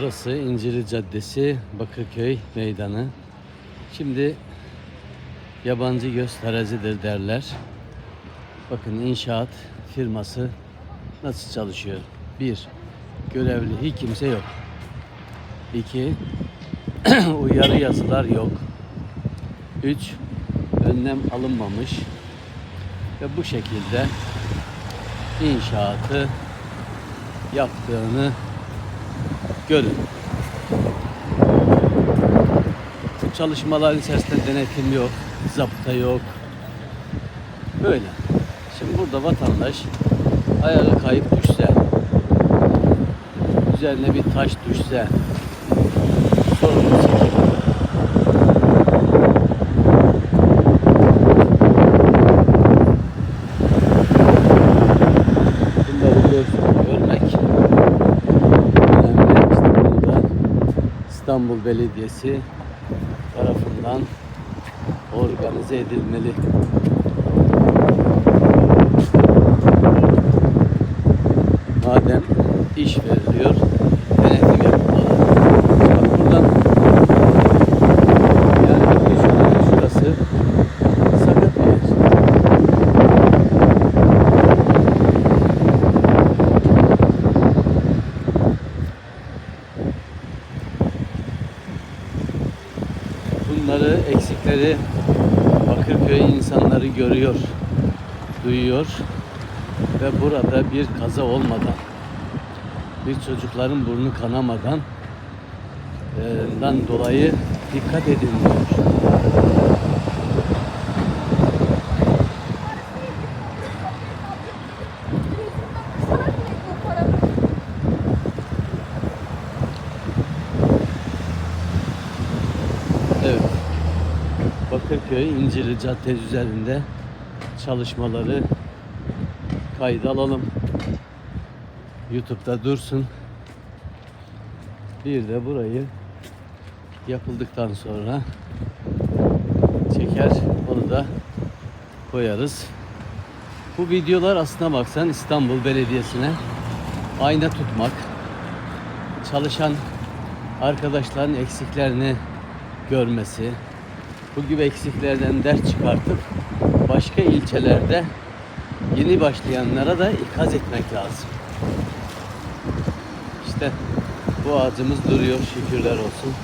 Burası İncirli Caddesi, Bakırköy Meydanı. Şimdi yabancı göz terazidir derler. Bakın inşaat firması nasıl çalışıyor? Bir, görevli hiç kimse yok. İki, uyarı yazılar yok. Üç, önlem alınmamış. Ve bu şekilde inşaatı yaptığını görün. Bu çalışmaların içerisinde denetim yok, zapta yok. Böyle. Şimdi burada vatandaş ayağı kayıp düşse, üzerine bir taş düşse, sorumlu çekim. Bunları gör- görmek önemli. İşte burada İstanbul Belediyesi tarafından organize edilmeli. Madem iş veriliyor, Bunları, eksikleri Bakırköy insanları görüyor, duyuyor ve burada bir kaza olmadan, bir çocukların burnu kanamadan e, dolayı dikkat edin diyor. Evet. Bakırköy İncirli Caddesi üzerinde çalışmaları kayda alalım. YouTube'da dursun. Bir de burayı yapıldıktan sonra çeker onu da koyarız. Bu videolar aslına baksan İstanbul Belediyesi'ne ayna tutmak, çalışan arkadaşların eksiklerini görmesi, bu gibi eksiklerden ders çıkartıp başka ilçelerde yeni başlayanlara da ikaz etmek lazım. İşte bu ağacımız duruyor şükürler olsun.